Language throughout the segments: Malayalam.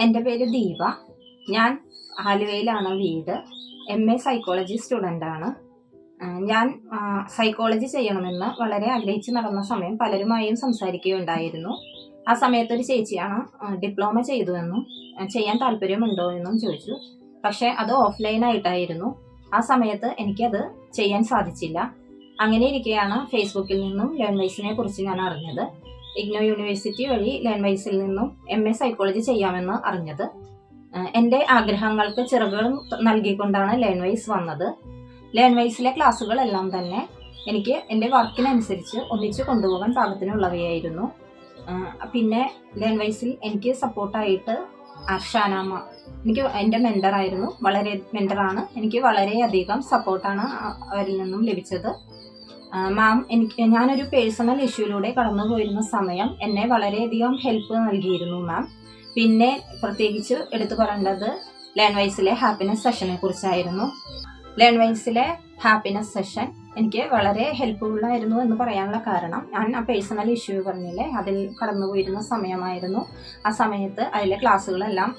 എന്റെ പേര് ദീപ. ഞാൻ ആലുവയിലാണ് വീട്. എം എ സൈക്കോളജി സ്റ്റുഡന്റാണ് ഞാൻ സൈക്കോളജി ചെയ്യണമെന്ന് വളരെ ആഗ്രഹിച്ച് നടന്ന സമയം പലരുമായും സംസാരിക്കുകയുണ്ടായിരുന്നു. ആ സമയത്ത് ഒരു ചേച്ചിയാണ് ഡിപ്ലോമ ചെയ്തുവെന്നും ചെയ്യാൻ താല്പര്യമുണ്ടോ എന്നും ചോദിച്ചു. പക്ഷേ അത് ഓഫ്ലൈനായിട്ടായിരുന്നു ആ സമയത്ത് എനിക്കത് ചെയ്യാൻ സാധിച്ചില്ല. അങ്ങനെ ഇരിക്കെയാണ് ഫേസ്ബുക്കിൽ നിന്നും ലേൺ വൈസിനെ കുറിച്ച് ഞാൻ അറിഞ്ഞത്. ഇഗ്നോ യൂണിവേഴ്സിറ്റി വഴി ലേൺ വൈസിൽ നിന്നും എം എ സൈക്കോളജി ചെയ്യാമെന്ന് അറിഞ്ഞത്. എന്റെ ആഗ്രഹങ്ങൾക്ക് ചെറുകളും നൽകിക്കൊണ്ടാണ് ലേൺ വൈസ് വന്നത്. ലേൺ വൈസിലെ ക്ലാസ്സുകളെല്ലാം തന്നെ എനിക്ക് എന്റെ വർക്കിനനുസരിച്ച് ഒന്നിച്ച് കൊണ്ടുപോകാൻ പാകത്തിനുള്ളവയായിരുന്നു. പിന്നെ ലേൺ വൈസിൽ എനിക്ക് സപ്പോർട്ടായിട്ട് അർഷാനാമ എനിക്ക് എന്റെ മെന്ററായിരുന്നു വളരെ മെന്ററാണ് എനിക്ക് വളരെയധികം സപ്പോർട്ടാണ് അവരിൽ നിന്നും ലഭിച്ചത്. മാം എനിക്ക് ഞാനൊരു പേഴ്സണൽ ഇഷ്യൂയിലൂടെ കടന്നു പോയിരുന്ന സമയം എന്നെ വളരെയധികം ഹെൽപ്പ് നൽകിയിരുന്നു മാം പിന്നെ പ്രത്യേകിച്ച് എടുത്തു പറയേണ്ടത് ലേൺ വൈസിലെ ഹാപ്പിനെസ് സെഷനെ കുറിച്ചായിരുന്നു. ലേൺ വൈസിലെ ഹാപ്പിനെസ് സെഷൻ എനിക്ക് വളരെ ഹെൽപ്ഫുൾ ആയിരുന്നു എന്ന് പറയാനുള്ള കാരണം ഞാൻ ആ പേഴ്സണൽ ഇഷ്യൂ പറഞ്ഞില്ലേ അതിൽ കടന്നു പോയിരുന്ന സമയമായിരുന്നു. ആ സമയത്ത് അതിലെ ക്ലാസ്സുകളെല്ലാം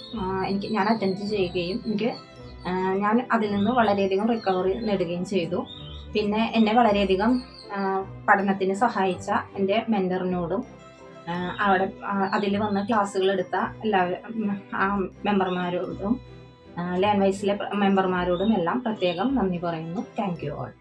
എനിക്ക് ഞാൻ അറ്റൻഡ് ചെയ്യുകയും എനിക്ക് ഞാൻ അതിൽ നിന്ന് വളരെയധികം റിക്കവറി നേടുകയും ചെയ്തു. പിന്നെ എന്നെ വളരെയധികം പഠനത്തിന് സഹായിച്ച എന്റെ മെന്ററിനോടും അവിടെ അതിൽ വന്ന് ക്ലാസ്സുകൾ എടുത്ത എല്ലാ മെമ്പർമാരോടും ലാൻഡ് വൈസിലെ മെമ്പർമാരോടും എല്ലാം പ്രത്യേകം നന്ദി പറയുന്നു. Thank you all